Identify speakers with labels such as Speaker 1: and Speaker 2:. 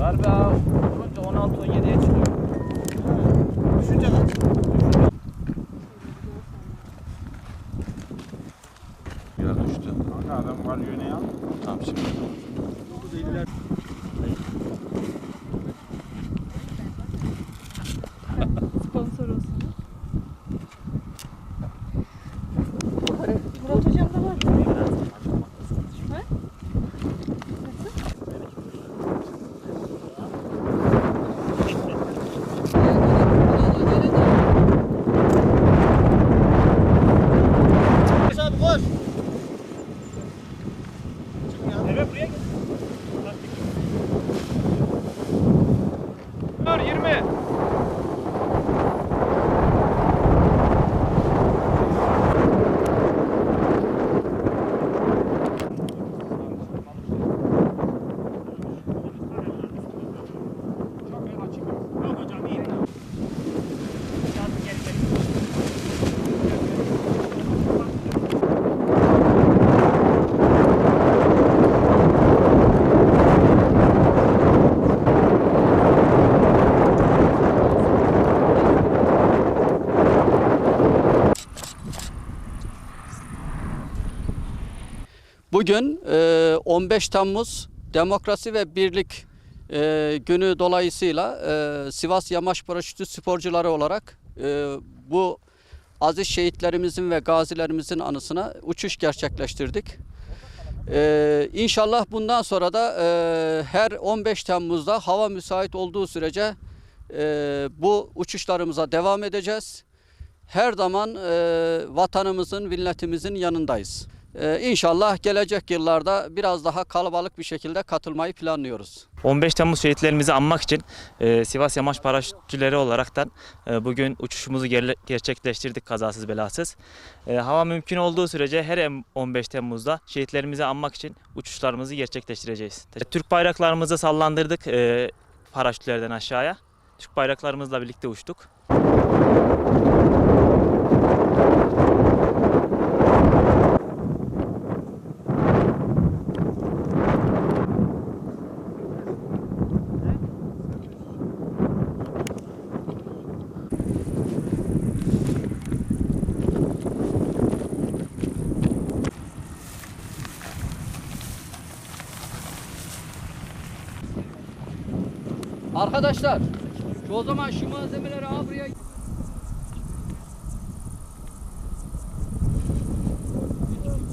Speaker 1: Darbe vurunca 16-17'ye çıkıyor.
Speaker 2: Düşünce kaç?
Speaker 1: 20.
Speaker 3: Bugün e, 15 Temmuz Demokrasi ve Birlik e, günü dolayısıyla e, Sivas Yamaç Paraşütü sporcuları olarak e, bu aziz şehitlerimizin ve gazilerimizin anısına uçuş gerçekleştirdik. E, inşallah bundan sonra da e, her 15 Temmuz'da hava müsait olduğu sürece e, bu uçuşlarımıza devam edeceğiz. Her zaman e, vatanımızın, milletimizin yanındayız. Ee, inşallah gelecek yıllarda biraz daha kalabalık bir şekilde katılmayı planlıyoruz.
Speaker 4: 15 Temmuz şehitlerimizi anmak için e, Sivas Yamaç Paraşütçüleri olaraktan e, bugün uçuşumuzu gerçekleştirdik kazasız belasız. E, hava mümkün olduğu sürece her em- 15 Temmuz'da şehitlerimizi anmak için uçuşlarımızı gerçekleştireceğiz. Türk bayraklarımızı sallandırdık e, paraşütlerden aşağıya. Türk bayraklarımızla birlikte uçtuk.
Speaker 3: Arkadaşlar o zaman şu malzemeleri al buraya